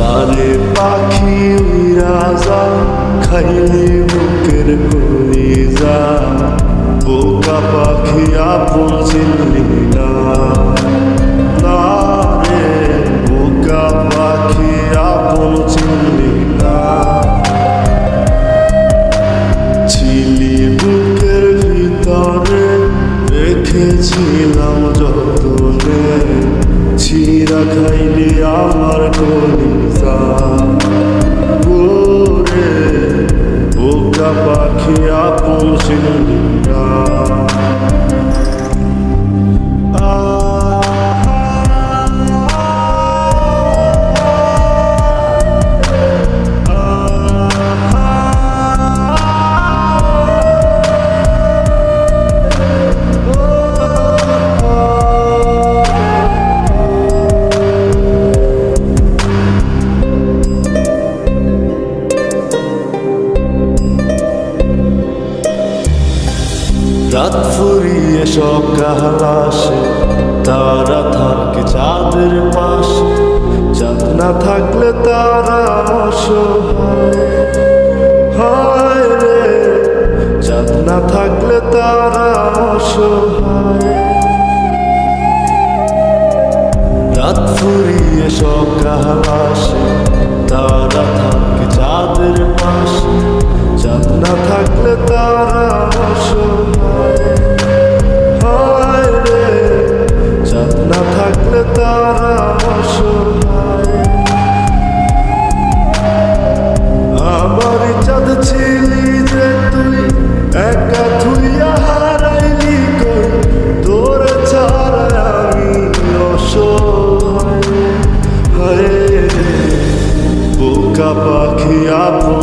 সারে পাখি রাজা খাইলে বুকের কলি যা বোকা পাখি আপন চিল্লি খাইলি আমার কলিজা। ওরে বোকা পাখি আপন চিনলি রাত ফুরিয়ে সকাল আসে। তারা থাকে চাঁদের পাশে। চাঁদ না থাকলে তারা অসহায়। হায় রে, চাঁদ না থাকলে তারা অসহায়। রাত ফুরিয়ে সকাল আসে। তারা থাকে চাঁদের পাশে। চাঁদ না তারা অসহায় আমার চাঁদ ছিলি যে তুই একা থুইয়া হারাইলি, কই? তোর ছাড়া আমি অসহায়। হায় বোকা পাখি আপন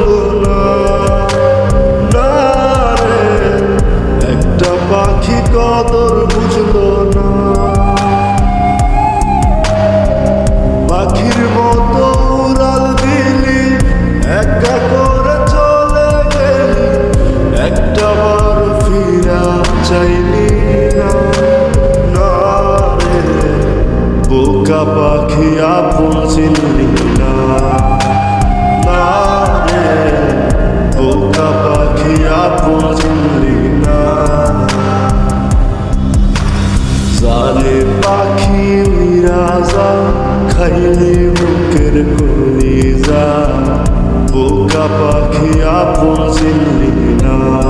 কদর বুঝলো না। পাখির মতো উড়াল দিলি, একা করে চলে গেলি, একটা বার ফিরা চাইলি না। বোকা পাখি আপন চিনলি না। বোকা পাখি আপন খাইলি বুকের কলিজা বোকা পাখি আপন চিনলি না।